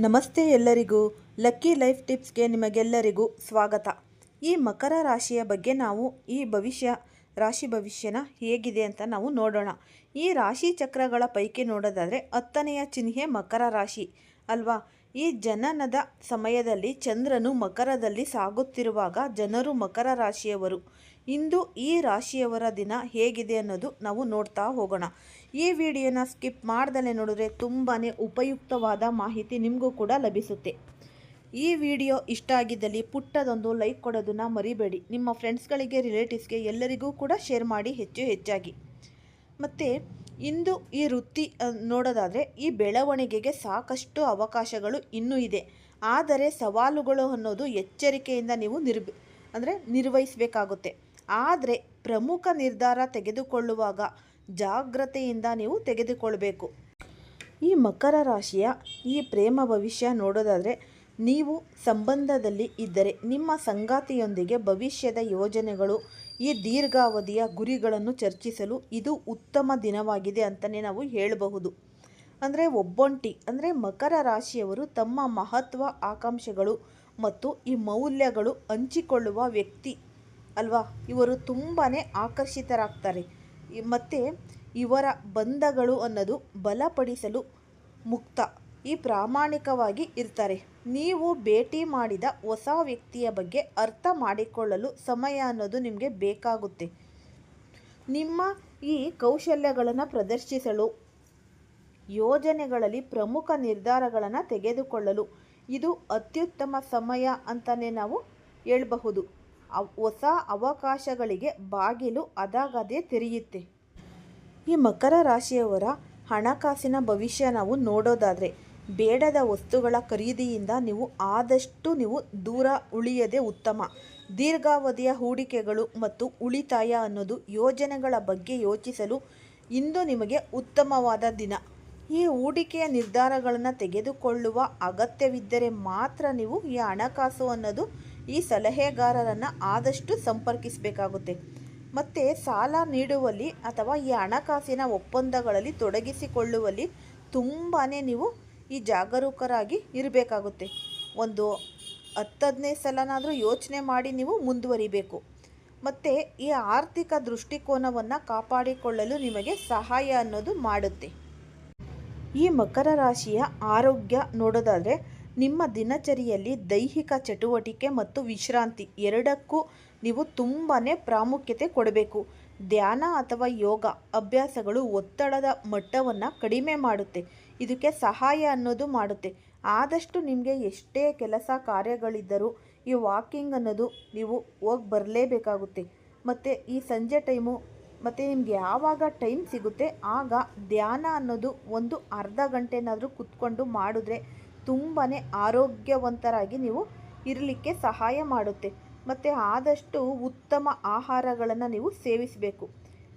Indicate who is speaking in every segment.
Speaker 1: ನಮಸ್ತೆ ಎಲ್ಲರಿಗೂ. Lucky life ಟಿಪ್ಸ್ಗೆ ನಿಮಗೆಲ್ಲರಿಗೂ ಸ್ವಾಗತ. ಈ ಮಕರ ರಾಶಿಯ ಬಗ್ಗೆ ನಾವು ಈ ಭವಿಷ್ಯ, ರಾಶಿ ಭವಿಷ್ಯನ ಹೇಗಿದೆ ಅಂತ ನಾವು ನೋಡೋಣ. ಈ ರಾಶಿ ಚಕ್ರಗಳ ಪೈಕಿ ನೋಡೋದಾದರೆ ಹತ್ತನೆಯ ಚಿಹ್ನೆ ಮಕರ ರಾಶಿ, ಅಲ್ವಾ? ಈ ಜನನದ ಸಮಯದಲ್ಲಿ ಚಂದ್ರನು ಮಕರದಲ್ಲಿ ಸಾಗುತ್ತಿರುವಾಗ ಜನರು ಮಕರ ರಾಶಿಯವರು. ಇಂದು ಈ ರಾಶಿಯವರ ದಿನ ಹೇಗಿದೆ ಅನ್ನೋದು ನಾವು ನೋಡ್ತಾ ಹೋಗೋಣ. ಈ ವಿಡಿಯೋನ ಸ್ಕಿಪ್ ಮಾಡ್ದಲೇ ನೋಡಿದ್ರೆ ತುಂಬಾ ಉಪಯುಕ್ತವಾದ ಮಾಹಿತಿ ನಿಮಗೂ ಕೂಡ ಲಭಿಸುತ್ತೆ. ಈ ವಿಡಿಯೋ ಇಷ್ಟ ಆಗಿದ್ದಲ್ಲಿ ಪುಟ್ಟದೊಂದು ಲೈಕ್ ಕೊಡೋದನ್ನು ಮರಿಬೇಡಿ. ನಿಮ್ಮ ಫ್ರೆಂಡ್ಸ್ಗಳಿಗೆ ರಿಲೇಟಿವ್ಸ್ಗೆ ಎಲ್ಲರಿಗೂ ಕೂಡ ಶೇರ್ ಮಾಡಿ ಹೆಚ್ಚು ಹೆಚ್ಚಾಗಿ. ಮತ್ತು ಇಂದು ಈ ವೃತ್ತಿ ನೋಡೋದಾದರೆ ಈ ಬೆಳವಣಿಗೆಗೆ ಸಾಕಷ್ಟು ಅವಕಾಶಗಳು ಇನ್ನೂ ಇದೆ. ಆದರೆ ಸವಾಲುಗಳು ಅನ್ನೋದು ಎಚ್ಚರಿಕೆಯಿಂದ ನೀವು ನಿರ್ಬ, ಅಂದರೆ ನಿರ್ವಹಿಸಬೇಕಾಗುತ್ತೆ. ಆದರೆ ಪ್ರಮುಖ ನಿರ್ಧಾರ ತೆಗೆದುಕೊಳ್ಳುವಾಗ ಜಾಗ್ರತೆಯಿಂದ ನೀವು ತೆಗೆದುಕೊಳ್ಬೇಕು. ಈ ಮಕರ ರಾಶಿಯ ಈ ಪ್ರೇಮ ಭವಿಷ್ಯ ನೋಡೋದಾದರೆ ನೀವು ಸಂಬಂಧದಲ್ಲಿ ಇದ್ದರೆ ನಿಮ್ಮ ಸಂಗಾತಿಯೊಂದಿಗೆ ಭವಿಷ್ಯದ ಯೋಜನೆಗಳು, ಈ ದೀರ್ಘಾವಧಿಯ ಗುರಿಗಳನ್ನು ಚರ್ಚಿಸಲು ಇದು ಉತ್ತಮ ದಿನವಾಗಿದೆ ಅಂತಲೇ ನಾವು ಹೇಳಬಹುದು. ಅಂದರೆ ಒಬ್ಬೊಂಟಿ, ಅಂದರೆ ಮಕರ ರಾಶಿಯವರು ತಮ್ಮ ಮಹತ್ವ, ಆಕಾಂಕ್ಷೆಗಳು ಮತ್ತು ಈ ಮೌಲ್ಯಗಳು ಹಂಚಿಕೊಳ್ಳುವ ವ್ಯಕ್ತಿ ಅಲ್ವಾ? ಇವರು ತುಂಬಾ ಆಕರ್ಷಿತರಾಗ್ತಾರೆ. ಮತ್ತು ಇವರ ಬಂಧಗಳು ಅನ್ನೋದು ಬಲಪಡಿಸಲು ಮುಕ್ತ. ಈ ಪ್ರಾಮಾಣಿಕವಾಗಿ ಇರ್ತಾರೆ. ನೀವು ಭೇಟಿ ಮಾಡಿದ ಹೊಸ ವ್ಯಕ್ತಿಯ ಬಗ್ಗೆ ಅರ್ಥ ಮಾಡಿಕೊಳ್ಳಲು ಸಮಯ ಅನ್ನೋದು ನಿಮಗೆ ಬೇಕಾಗುತ್ತೆ. ನಿಮ್ಮ ಈ ಕೌಶಲ್ಯಗಳನ್ನು ಪ್ರದರ್ಶಿಸಲು, ಯೋಜನೆಗಳಲ್ಲಿ ಪ್ರಮುಖ ನಿರ್ಧಾರಗಳನ್ನು ತೆಗೆದುಕೊಳ್ಳಲು ಇದು ಅತ್ಯುತ್ತಮ ಸಮಯ ಅಂತಲೇ ನಾವು ಹೇಳಬಹುದು. ಹೊಸ ಅವಕಾಶಗಳಿಗೆ ಬಾಗಿಲು ಅದಾಗದೇ ತೆರೆಯುತ್ತೆ. ಈ ಮಕರ ರಾಶಿಯವರ ಹಣಕಾಸಿನ ಭವಿಷ್ಯ ನಾವು ನೋಡೋದಾದರೆ ಬೇಡದ ವಸ್ತುಗಳ ಖರೀದಿಯಿಂದ ನೀವು ಆದಷ್ಟು ನೀವು ದೂರ ಉಳಿಯದೆ ಉತ್ತಮ. ದೀರ್ಘಾವಧಿಯ ಹೂಡಿಕೆಗಳು ಮತ್ತು ಉಳಿತಾಯ ಅನ್ನೋದು ಯೋಜನೆಗಳ ಬಗ್ಗೆ ಯೋಚಿಸಲು ಇಂದು ನಿಮಗೆ ಉತ್ತಮವಾದ ದಿನ. ಈ ಹೂಡಿಕೆಯ ನಿರ್ಧಾರಗಳನ್ನು ತೆಗೆದುಕೊಳ್ಳುವ ಅಗತ್ಯವಿದ್ದರೆ ಮಾತ್ರ ನೀವು ಈ ಹಣಕಾಸು ಅನ್ನೋದು ಈ ಸಲಹೆಗಾರರನ್ನು ಆದಷ್ಟು ಸಂಪರ್ಕಿಸಬೇಕಾಗುತ್ತೆ. ಮತ್ತು ಸಾಲ ನೀಡುವಲ್ಲಿ ಅಥವಾ ಈ ಹಣಕಾಸಿನ ಒಪ್ಪಂದಗಳಲ್ಲಿ ತೊಡಗಿಸಿಕೊಳ್ಳುವಲ್ಲಿ ತುಂಬಾ ನೀವು ಈ ಜಾಗರೂಕರಾಗಿ ಇರಬೇಕಾಗುತ್ತೆ. ಒಂದು ಹತ್ತು ಹದಿನೈದು ಸಲನಾದರೂ ಯೋಚನೆ ಮಾಡಿ ನೀವು ಮುಂದುವರಿಬೇಕು. ಮತ್ತು ಈ ಆರ್ಥಿಕ ದೃಷ್ಟಿಕೋನವನ್ನು ಕಾಪಾಡಿಕೊಳ್ಳಲು ನಿಮಗೆ ಸಹಾಯ ಅನ್ನೋದು ಮಾಡುತ್ತೆ. ಈ ಮಕರ ರಾಶಿಯ ಆರೋಗ್ಯ ನೋಡೋದಾದರೆ ನಿಮ್ಮ ದಿನಚರಿಯಲ್ಲಿ ದೈಹಿಕ ಚಟುವಟಿಕೆ ಮತ್ತು ವಿಶ್ರಾಂತಿ ಎರಡಕ್ಕೂ ನೀವು ತುಂಬಾ ಪ್ರಾಮುಖ್ಯತೆ ಕೊಡಬೇಕು. ಧ್ಯಾನ ಅಥವಾ ಯೋಗ ಅಭ್ಯಾಸಗಳು ಒತ್ತಡದ ಮಟ್ಟವನ್ನು ಕಡಿಮೆ ಮಾಡುತ್ತೆ. ಇದಕ್ಕೆ ಸಹಾಯ ಅನ್ನೋದು ಮಾಡುತ್ತೆ. ಆದಷ್ಟು ನಿಮಗೆ ಎಷ್ಟೇ ಕೆಲಸ ಕಾರ್ಯಗಳಿದ್ದರೂ ಈ ವಾಕಿಂಗ್ ಅನ್ನೋದು ನೀವು ಹೋಗಿ ಬರಲೇಬೇಕಾಗುತ್ತೆ. ಮತ್ತು ಈ ಸಂಜೆ ಟೈಮು, ಮತ್ತು ನಿಮ್ಗೆ ಯಾವಾಗ ಟೈಮ್ ಸಿಗುತ್ತೆ, ಆಗ ಧ್ಯಾನ ಅನ್ನೋದು ಒಂದು ಅರ್ಧ ಗಂಟೆನಾದರೂ ಕುತ್ಕೊಂಡು ಮಾಡಿದ್ರೆ ತುಂಬಾ ಆರೋಗ್ಯವಂತರಾಗಿ ನೀವು ಇರಲಿಕ್ಕೆ ಸಹಾಯ ಮಾಡುತ್ತೆ. ಮತ್ತು ಆದಷ್ಟು ಉತ್ತಮ ಆಹಾರಗಳನ್ನು ನೀವು ಸೇವಿಸಬೇಕು.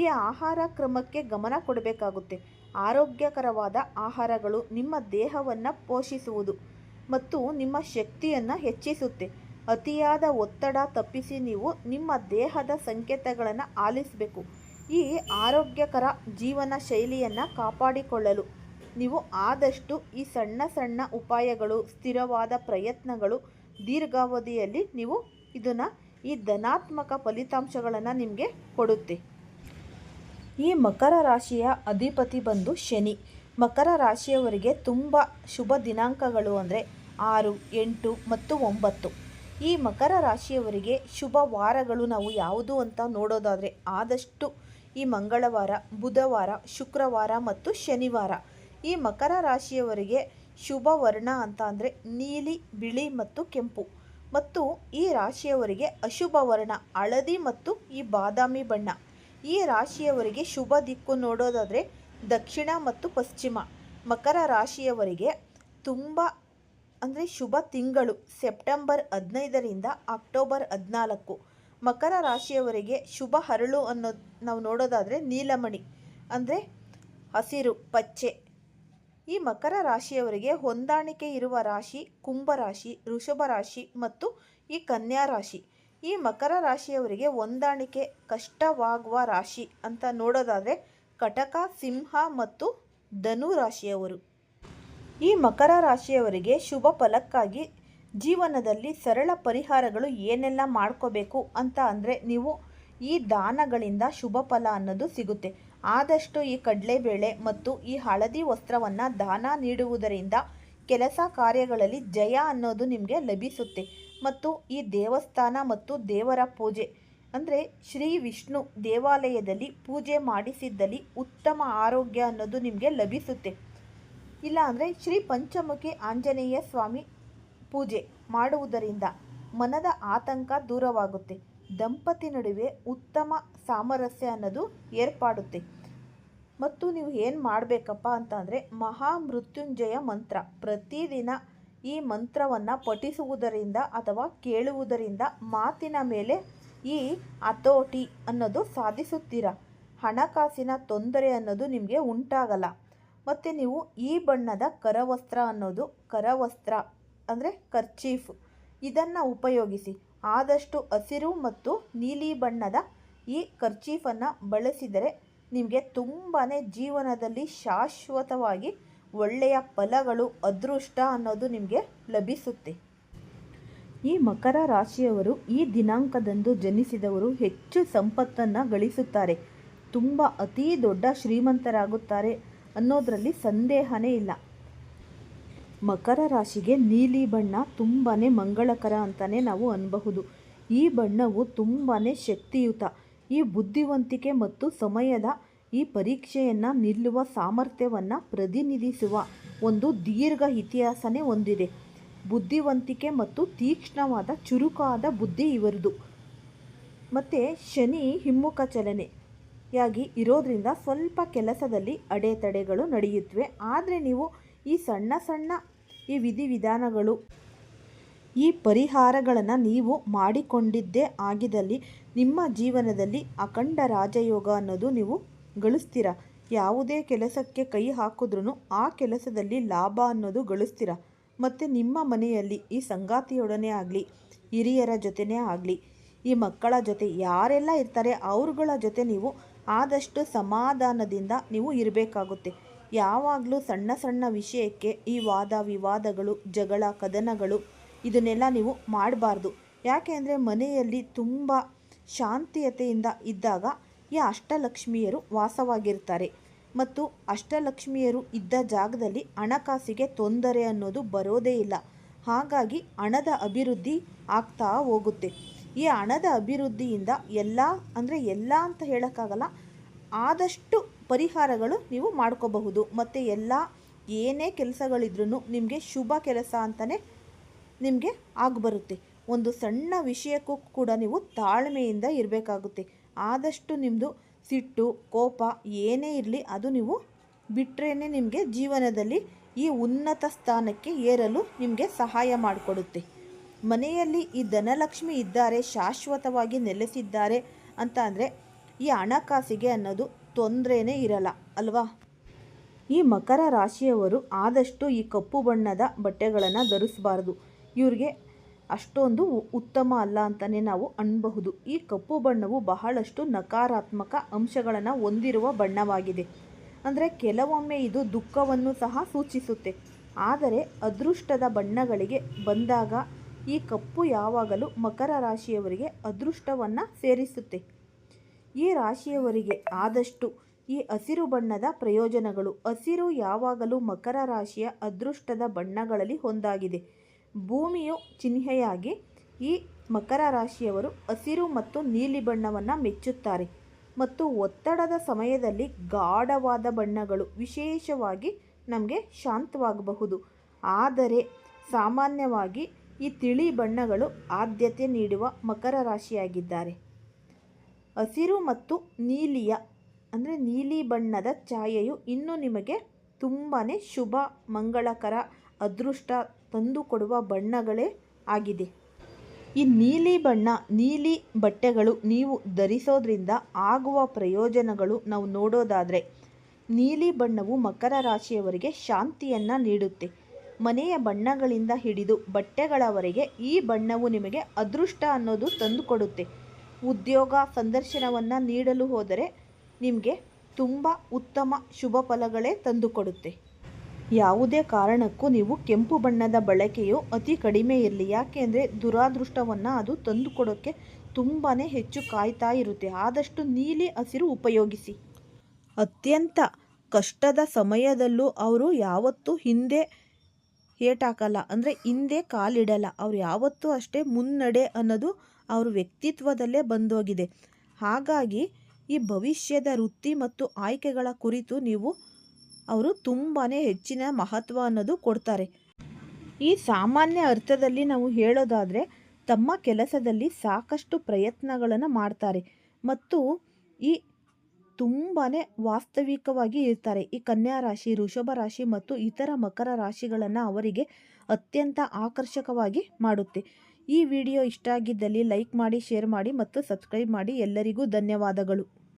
Speaker 1: ಈ ಆಹಾರ ಕ್ರಮಕ್ಕೆ ಗಮನ ಕೊಡಬೇಕಾಗುತ್ತೆ. ಆರೋಗ್ಯಕರವಾದ ಆಹಾರಗಳು ನಿಮ್ಮ ದೇಹವನ್ನು ಪೋಷಿಸುವುದು ಮತ್ತು ನಿಮ್ಮ ಶಕ್ತಿಯನ್ನು ಹೆಚ್ಚಿಸುತ್ತೆ. ಅತಿಯಾದ ಒತ್ತಡ ತಪ್ಪಿಸಿ ನೀವು ನಿಮ್ಮ ದೇಹದ ಸಂಕೇತಗಳನ್ನು ಆಲಿಸಬೇಕು. ಈ ಆರೋಗ್ಯಕರ ಜೀವನ ಶೈಲಿಯನ್ನು ಕಾಪಾಡಿಕೊಳ್ಳಲು ನೀವು ಆದಷ್ಟು ಈ ಸಣ್ಣ ಸಣ್ಣ ಉಪಾಯಗಳು, ಸ್ಥಿರವಾದ ಪ್ರಯತ್ನಗಳು ದೀರ್ಘಾವಧಿಯಲ್ಲಿ ನೀವು ಇದನ್ನು ಈ ಧನಾತ್ಮಕ ಫಲಿತಾಂಶಗಳನ್ನು ನಿಮಗೆ ಕೊಡುತ್ತೆ. ಈ ಮಕರ ರಾಶಿಯ ಅಧಿಪತಿ ಬಂದು ಶನಿ. ಮಕರ ರಾಶಿಯವರಿಗೆ ತುಂಬ ಶುಭ ದಿನಾಂಕಗಳು ಅಂದರೆ ಆರು, ಎಂಟು ಮತ್ತು ಒಂಬತ್ತು. ಈ ಮಕರ ರಾಶಿಯವರಿಗೆ ಶುಭ ವಾರಗಳು ನಾವು ಯಾವುದು ಅಂತ ನೋಡೋದಾದರೆ ಆದಷ್ಟು ಈ ಮಂಗಳವಾರ, ಬುಧವಾರ, ಶುಕ್ರವಾರ ಮತ್ತು ಶನಿವಾರ. ಈ ಮಕರ ರಾಶಿಯವರಿಗೆ ಶುಭ ವರ್ಣ ಅಂತ ಅಂದರೆ ನೀಲಿ, ಬಿಳಿ ಮತ್ತು ಕೆಂಪು. ಮತ್ತು ಈ ರಾಶಿಯವರಿಗೆ ಅಶುಭ ವರ್ಣ, ಹಳದಿ ಮತ್ತು ಈ ಬಾದಾಮಿ ಬಣ್ಣ. ಈ ರಾಶಿಯವರಿಗೆ ಶುಭ ದಿಕ್ಕು ನೋಡೋದಾದರೆ ದಕ್ಷಿಣ ಮತ್ತು ಪಶ್ಚಿಮ. ಮಕರ ರಾಶಿಯವರಿಗೆ ತುಂಬ ಅಂದರೆ ಶುಭ ತಿಂಗಳು ಸೆಪ್ಟೆಂಬರ್ ಹದಿನೈದರಿಂದ ಅಕ್ಟೋಬರ್ ಹದಿನಾಲ್ಕು. ಮಕರ ರಾಶಿಯವರಿಗೆ ಶುಭ ಹರಳು ಅನ್ನೋದು ನಾವು ನೋಡೋದಾದರೆ ನೀಲಮಣಿ ಅಂದರೆ ಹಸಿರು, ಪಚ್ಚೆ. ಈ ಮಕರ ರಾಶಿಯವರಿಗೆ ಹೊಂದಾಣಿಕೆ ಇರುವ ರಾಶಿ ಕುಂಭರಾಶಿ ವೃಷಭ ರಾಶಿ ಮತ್ತು ಈ ಕನ್ಯಾ ರಾಶಿ. ಈ ಮಕರ ರಾಶಿಯವರಿಗೆ ಹೊಂದಾಣಿಕೆ ಕಷ್ಟವಾಗುವ ರಾಶಿ ಅಂತ ನೋಡೋದಾದರೆ ಕಟಕ, ಸಿಂಹ ಮತ್ತು ಧನು ರಾಶಿಯವರು. ಈ ಮಕರ ರಾಶಿಯವರಿಗೆ ಶುಭ ಫಲಕ್ಕಾಗಿ ಜೀವನದಲ್ಲಿ ಸರಳ ಪರಿಹಾರಗಳು ಏನೆಲ್ಲ ಮಾಡ್ಕೋಬೇಕು ಅಂತ ಅಂದರೆ ನೀವು ಈ ದಾನಗಳಿಂದ ಶುಭ ಫಲ ಅನ್ನೋದು ಸಿಗುತ್ತೆ. ಆದಷ್ಟು ಈ ಕಡಲೆಬೇಳೆ ಮತ್ತು ಈ ಹಳದಿ ವಸ್ತ್ರವನ್ನು ದಾನ ನೀಡುವುದರಿಂದ ಕೆಲಸ ಕಾರ್ಯಗಳಲ್ಲಿ ಜಯ ಅನ್ನೋದು ನಿಮಗೆ ಲಭಿಸುತ್ತೆ. ಮತ್ತು ಈ ದೇವಸ್ಥಾನ ಮತ್ತು ದೇವರ ಪೂಜೆ. ಅಂದರೆ ಶ್ರೀ ವಿಷ್ಣು ದೇವಾಲಯದಲ್ಲಿ ಪೂಜೆ ಮಾಡಿಸಿದ್ದಲ್ಲಿ ಉತ್ತಮ ಆರೋಗ್ಯ ಅನ್ನೋದು ನಿಮಗೆ ಲಭಿಸುತ್ತೆ. ಇಲ್ಲ ಅಂದರೆ ಶ್ರೀ ಪಂಚಮುಖಿ ಆಂಜನೇಯ ಸ್ವಾಮಿ ಪೂಜೆ ಮಾಡುವುದರಿಂದ ಮನದ ಆತಂಕ ದೂರವಾಗುತ್ತೆ. ದಂಪತಿ ನಡುವೆ ಉತ್ತಮ ಸಾಮರಸ್ಯ ಅನ್ನೋದು ಏರ್ಪಾಡುತ್ತೆ. ಮತ್ತು ನೀವು ಏನು ಮಾಡಬೇಕಪ್ಪ ಅಂತ ಅಂದರೆ ಮಹಾಮೃತ್ಯುಂಜಯ ಮಂತ್ರ. ಪ್ರತಿದಿನ ಈ ಮಂತ್ರವನ್ನು ಪಠಿಸುವುದರಿಂದ ಅಥವಾ ಕೇಳುವುದರಿಂದ ಮಾತಿನ ಮೇಲೆ ಈ ಹತೋಟಿ ಅನ್ನೋದು ಸಾಧಿಸುತ್ತೀರ. ಹಣಕಾಸಿನ ತೊಂದರೆ ಅನ್ನೋದು ನಿಮಗೆ ಉಂಟಾಗಲ್ಲ. ಮತ್ತು ನೀವು ಈ ಬಣ್ಣದ ಕರವಸ್ತ್ರ ಅನ್ನೋದು, ಕರವಸ್ತ್ರ ಅಂದರೆ ಕರ್ಚೀಫ್ ಇದನ್ನು ಉಪಯೋಗಿಸಿ. ಆದಷ್ಟು ಹಸಿರು ಮತ್ತು ನೀಲಿ ಬಣ್ಣದ ಈ ಕರ್ಚೀಫನ್ನು ಬಳಸಿದರೆ ನಿಮಗೆ ತುಂಬಾ ಜೀವನದಲ್ಲಿ ಶಾಶ್ವತವಾಗಿ ಒಳ್ಳೆಯ ಫಲಗಳು, ಅದೃಷ್ಟ ಅನ್ನೋದು ನಿಮಗೆ ಲಭಿಸುತ್ತೆ. ಈ ಮಕರ ರಾಶಿಯವರು ಈ ದಿನಾಂಕದಂದು ಜನಿಸಿದವರು ಹೆಚ್ಚು ಸಂಪತ್ತನ್ನು ಗಳಿಸುತ್ತಾರೆ. ತುಂಬ ಅತೀ ದೊಡ್ಡ ಶ್ರೀಮಂತರಾಗುತ್ತಾರೆ ಅನ್ನೋದರಲ್ಲಿ ಸಂದೇಹನೇ ಇಲ್ಲ. ಮಕರ ರಾಶಿಗೆ ನೀಲಿ ಬಣ್ಣ ತುಂಬಾ ಮಂಗಳಕರ ಅಂತಲೇ ನಾವು ಅನ್ಬಹುದು. ಈ ಬಣ್ಣವು ತುಂಬಾ ಶಕ್ತಿಯುತ, ಈ ಬುದ್ಧಿವಂತಿಕೆ ಮತ್ತು ಸಮಯದ ಈ ಪರೀಕ್ಷೆಯನ್ನು ನಿಲ್ಲುವ ಸಾಮರ್ಥ್ಯವನ್ನು ಪ್ರತಿನಿಧಿಸುವ ಒಂದು ದೀರ್ಘ ಇತಿಹಾಸನೇ ಹೊಂದಿದೆ ಬುದ್ಧಿವಂತಿಕೆ ಮತ್ತು ತೀಕ್ಷ್ಣವಾದ ಚುರುಕಾದ ಬುದ್ಧಿ ಇವರದು ಮತ್ತು ಶನಿ ಹಿಮ್ಮುಖ ಚಲನೆಯಾಗಿ ಇರೋದ್ರಿಂದ ಸ್ವಲ್ಪ ಕೆಲಸದಲ್ಲಿ ಅಡೆತಡೆಗಳು ನಡೆಯುತ್ತವೆ. ಆದರೆ ನೀವು ಈ ಸಣ್ಣ ಸಣ್ಣ ಈ ವಿಧಿವಿಧಾನಗಳು, ಈ ಪರಿಹಾರಗಳನ್ನು ನೀವು ಮಾಡಿಕೊಂಡಿದ್ದೇ ಆಗಿದ್ದಲ್ಲಿ ನಿಮ್ಮ ಜೀವನದಲ್ಲಿ ಅಖಂಡ ರಾಜಯೋಗ ಅನ್ನೋದು ನೀವು ಗಳಿಸ್ತೀರ? ಯಾವುದೇ ಕೆಲಸಕ್ಕೆ ಕೈ ಹಾಕಿದ್ರೂ ಆ ಕೆಲಸದಲ್ಲಿ ಲಾಭ ಅನ್ನೋದು ಗಳಿಸ್ತೀರ? ಮತ್ತು ನಿಮ್ಮ ಮನೆಯಲ್ಲಿ ಈ ಸಂಗಾತಿಯೊಡನೆ ಆಗಲಿ, ಹಿರಿಯರ ಜೊತೆನೇ ಆಗಲಿ, ಈ ಮಕ್ಕಳ ಜೊತೆ ಯಾರೆಲ್ಲ ಇರ್ತಾರೆ ಅವ್ರಗಳ ಜೊತೆ ನೀವು ಆದಷ್ಟು ಸಮಾಧಾನದಿಂದ ನೀವು ಇರಬೇಕಾಗುತ್ತೆ. ಯಾವಾಗಲೂ ಸಣ್ಣ ಸಣ್ಣ ವಿಷಯಕ್ಕೆ ಈ ವಾದ ವಿವಾದಗಳು, ಜಗಳ, ಕದನಗಳು ಇದನ್ನೆಲ್ಲ ನೀವು ಮಾಡಬಾರ್ದು. ಯಾಕೆ ಅಂದರೆ ಮನೆಯಲ್ಲಿ ತುಂಬ ಶಾಂತಿಯತೆಯಿಂದ ಇದ್ದಾಗ ಈ ಅಷ್ಟಲಕ್ಷ್ಮಿಯರು ವಾಸವಾಗಿರ್ತಾರೆ ಮತ್ತು ಅಷ್ಟಲಕ್ಷ್ಮಿಯರು ಇದ್ದ ಜಾಗದಲ್ಲಿ ಹಣಕಾಸಿಗೆ ತೊಂದರೆ ಅನ್ನೋದು ಬರೋದೇ ಇಲ್ಲ. ಹಾಗಾಗಿ ಹಣದ ಅಭಿವೃದ್ಧಿ ಆಗ್ತಾ ಹೋಗುತ್ತೆ. ಈ ಹಣದ ಅಭಿವೃದ್ಧಿಯಿಂದ ಎಲ್ಲ, ಅಂದರೆ ಎಲ್ಲ ಅಂತ ಹೇಳೋಕ್ಕಾಗಲ್ಲ, ಆದಷ್ಟು ಪರಿಹಾರಗಳು ನೀವು ಮಾಡ್ಕೋಬಹುದು. ಮತ್ತು ಎಲ್ಲ, ಏನೇ ಕೆಲಸಗಳಿದ್ರೂ ನಿಮಗೆ ಶುಭ ಕೆಲಸ ಅಂತಲೇ ನಿಮಗೆ ಆಗಿಬರುತ್ತೆ. ಒಂದು ಸಣ್ಣ ವಿಷಯಕ್ಕೂ ಕೂಡ ನೀವು ತಾಳ್ಮೆಯಿಂದ ಇರಬೇಕಾಗುತ್ತೆ. ಆದಷ್ಟು ನಿಮ್ಮದು ಸಿಟ್ಟು, ಕೋಪ ಏನೇ ಇರಲಿ ಅದು ನೀವು ಬಿಟ್ಟರೆ ನಿಮಗೆ ಜೀವನದಲ್ಲಿ ಈ ಉನ್ನತ ಸ್ಥಾನಕ್ಕೆ ಏರಲು ನಿಮಗೆ ಸಹಾಯ ಮಾಡಿಕೊಡುತ್ತೆ. ಮನೆಯಲ್ಲಿ ಈ ಧನಲಕ್ಷ್ಮಿ ಇದ್ದಾರೆ, ಶಾಶ್ವತವಾಗಿ ನೆಲೆಸಿದ್ದಾರೆ ಅಂತ ಅಂದರೆ ಈ ಹಣಕಾಸಿಗೆ ಅನ್ನೋದು ತೊಂದರೆನೇ ಇರಲ್ಲ, ಅಲ್ವಾ? ಈ ಮಕರ ರಾಶಿಯವರು ಆದಷ್ಟು ಈ ಕಪ್ಪು ಬಣ್ಣದ ಬಟ್ಟೆಗಳನ್ನು ಧರಿಸಬಾರ್ದು. ಇವ್ರಿಗೆ ಅಷ್ಟೊಂದು ಉತ್ತಮ ಅಲ್ಲ ಅಂತಲೇ ನಾವು ಅನ್ಬಹುದು. ಈ ಕಪ್ಪು ಬಣ್ಣವು ಬಹಳಷ್ಟು ನಕಾರಾತ್ಮಕ ಅಂಶಗಳನ್ನು ಹೊಂದಿರುವ ಬಣ್ಣವಾಗಿದೆ. ಅಂದರೆ ಕೆಲವೊಮ್ಮೆ ಇದು ದುಃಖವನ್ನು ಸಹ ಸೂಚಿಸುತ್ತೆ. ಆದರೆ ಅದೃಷ್ಟದ ಬಣ್ಣಗಳಿಗೆ ಬಂದಾಗ ಈ ಕಪ್ಪು ಯಾವಾಗಲೂ ಮಕರ ರಾಶಿಯವರಿಗೆ ಅದೃಷ್ಟವನ್ನು ಸೇರಿಸುತ್ತೆ. ಈ ರಾಶಿಯವರಿಗೆ ಆದಷ್ಟು ಈ ಹಸಿರು ಬಣ್ಣದ ಪ್ರಯೋಜನಗಳು. ಹಸಿರು ಯಾವಾಗಲೂ ಮಕರ ರಾಶಿಯ ಅದೃಷ್ಟದ ಬಣ್ಣಗಳಲ್ಲಿ ಒಂದಾಗಿದೆ. ಭೂಮಿಯು ಚಿಹ್ನೆಯಾಗಿ ಈ ಮಕರ ರಾಶಿಯವರು ಹಸಿರು ಮತ್ತು ನೀಲಿ ಬಣ್ಣವನ್ನು ಮೆಚ್ಚುತ್ತಾರೆ ಮತ್ತು ಒತ್ತಡದ ಸಮಯದಲ್ಲಿ ಗಾಢವಾದ ಬಣ್ಣಗಳು ವಿಶೇಷವಾಗಿ ನಮಗೆ ಶಾಂತವಾಗಬಹುದು. ಆದರೆ ಸಾಮಾನ್ಯವಾಗಿ ಈ ತಿಳಿ ಬಣ್ಣಗಳು ಆದ್ಯತೆ ನೀಡುವ ಮಕರ ರಾಶಿಯಾಗಿದ್ದಾರೆ. ಹಸಿರು ಮತ್ತು ನೀಲಿಯ ಅಂದರೆ ನೀಲಿ ಬಣ್ಣದ ಛಾಯೆಯು ಇನ್ನೂ ನಿಮಗೆ ತುಂಬಾ ಶುಭ, ಮಂಗಳಕರ, ಅದೃಷ್ಟ ತಂದುಕೊಡುವ ಬಣ್ಣಗಳೇ ಆಗಿದೆ. ಈ ನೀಲಿ ಬಣ್ಣ, ನೀಲಿ ಬಟ್ಟೆಗಳು ನೀವು ಧರಿಸೋದ್ರಿಂದ ಆಗುವ ಪ್ರಯೋಜನಗಳು ನಾವು ನೋಡೋದಾದರೆ, ನೀಲಿ ಬಣ್ಣವು ಮಕರ ರಾಶಿಯವರಿಗೆ ಶಾಂತಿಯನ್ನು ನೀಡುತ್ತೆ. ಮನೆಯ ಬಣ್ಣಗಳಿಂದ ಹಿಡಿದು ಬಟ್ಟೆಗಳವರೆಗೆ ಈ ಬಣ್ಣವು ನಿಮಗೆ ಅದೃಷ್ಟ ಅನ್ನೋದು ತಂದುಕೊಡುತ್ತೆ. ಉದ್ಯೋಗ ಸಂದರ್ಶನವನ್ನು ನೀಡಲು ಹೋದರೆ ನಿಮಗೆ ತುಂಬ ಉತ್ತಮ ಶುಭ ಫಲಗಳೇ ತಂದುಕೊಡುತ್ತೆ. ಯಾವುದೇ ಕಾರಣಕ್ಕೂ ನೀವು ಕೆಂಪು ಬಣ್ಣದ ಬಳಕೆಯು ಅತಿ ಕಡಿಮೆ ಇರಲಿ. ಯಾಕೆಂದರೆ ದುರಾದೃಷ್ಟವನ್ನು ಅದು ತಂದುಕೊಡೋಕ್ಕೆ ತುಂಬಾ ಹೆಚ್ಚು ಕಾಯ್ತಾ ಇರುತ್ತೆ. ಆದಷ್ಟು ನೀಲಿ ಹಸಿರು ಉಪಯೋಗಿಸಿ. ಅತ್ಯಂತ ಕಷ್ಟದ ಸಮಯದಲ್ಲೂ ಅವರು ಯಾವತ್ತೂ ಹಿಂದೆ ಏಟಾಕಲ್ಲ ಅಂದರೆ ಹಿಂದೆ ಕಾಲಿಡಲ್ಲ. ಅವ್ರು ಯಾವತ್ತೂ ಅಷ್ಟೇ ಮುನ್ನಡೆ ಅನ್ನೋದು ಅವ್ರ ವ್ಯಕ್ತಿತ್ವದಲ್ಲೇ ಬಂದೋಗಿದೆ. ಹಾಗಾಗಿ ಈ ಭವಿಷ್ಯದ ವೃತ್ತಿ ಮತ್ತು ಆಯ್ಕೆಗಳ ಕುರಿತು ನೀವು ಅವರು ತುಂಬಾ ಹೆಚ್ಚಿನ ಮಹತ್ವ ಅನ್ನೋದು ಕೊಡ್ತಾರೆ. ಈ ಸಾಮಾನ್ಯ ಅರ್ಥದಲ್ಲಿ ನಾವು ಹೇಳೋದಾದರೆ, ತಮ್ಮ ಕೆಲಸದಲ್ಲಿ ಸಾಕಷ್ಟು ಪ್ರಯತ್ನಗಳನ್ನು ಮಾಡ್ತಾರೆ ಮತ್ತು ಈ ತುಂಬಾ ವಾಸ್ತವಿಕವಾಗಿ ಇರ್ತಾರೆ. ಈ ಕನ್ಯಾ ರಾಶಿ, ವೃಷಭ ರಾಶಿ ಮತ್ತು ಇತರ ಮಕರ ರಾಶಿಗಳನ್ನು ಅವರಿಗೆ ಅತ್ಯಂತ ಆಕರ್ಷಕವಾಗಿ ಮಾಡುತ್ತೆ. ಈ ವಿಡಿಯೋ ಇಷ್ಟ ಆಗಿದ್ದಲ್ಲಿ ಲೈಕ್ ಮಾಡಿ, ಶೇರ್ ಮಾಡಿ ಮತ್ತು ಸಬ್ಸ್ಕ್ರೈಬ್ ಮಾಡಿ. ಎಲ್ಲರಿಗೂ ಧನ್ಯವಾದಗಳು.